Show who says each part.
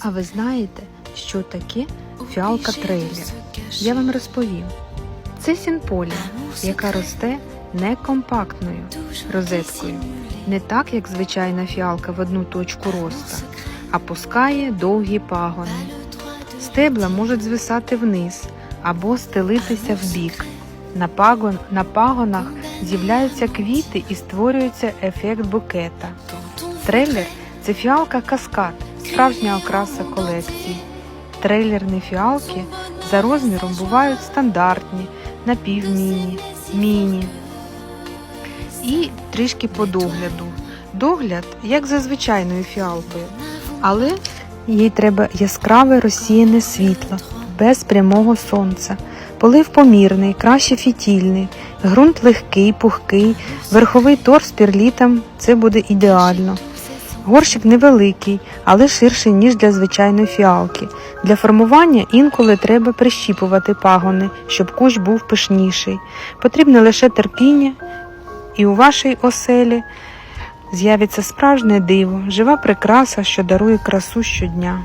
Speaker 1: А ви знаєте, що таке фіалка трейлер? Я вам розповім. Це сінполія, яка росте не компактною розеткою, не так, як звичайна фіалка в одну точку роста, а пускає довгі пагони. Стебла можуть звисати вниз або стелитися вбік. На, пагон, на пагонах з'являються квіти і створюється ефект букета. Трейлер це фіалка каскад, справжня окраса колекції. Трейлерні фіалки за розміром бувають стандартні, напівміні, міні і трішки по догляду. Догляд як за звичайною фіалкою, але їй треба яскраве розсіяне світло, без прямого сонця. Полив помірний, краще фітільний, ґрунт легкий, пухкий, верховий торс пірлітом це буде ідеально. Горщик невеликий, але ширший, ніж для звичайної фіалки. Для формування інколи треба прищіпувати пагони, щоб кущ був пишніший. Потрібне лише терпіння, і у вашій оселі з'явиться справжнє диво, жива прикраса, що дарує красу щодня.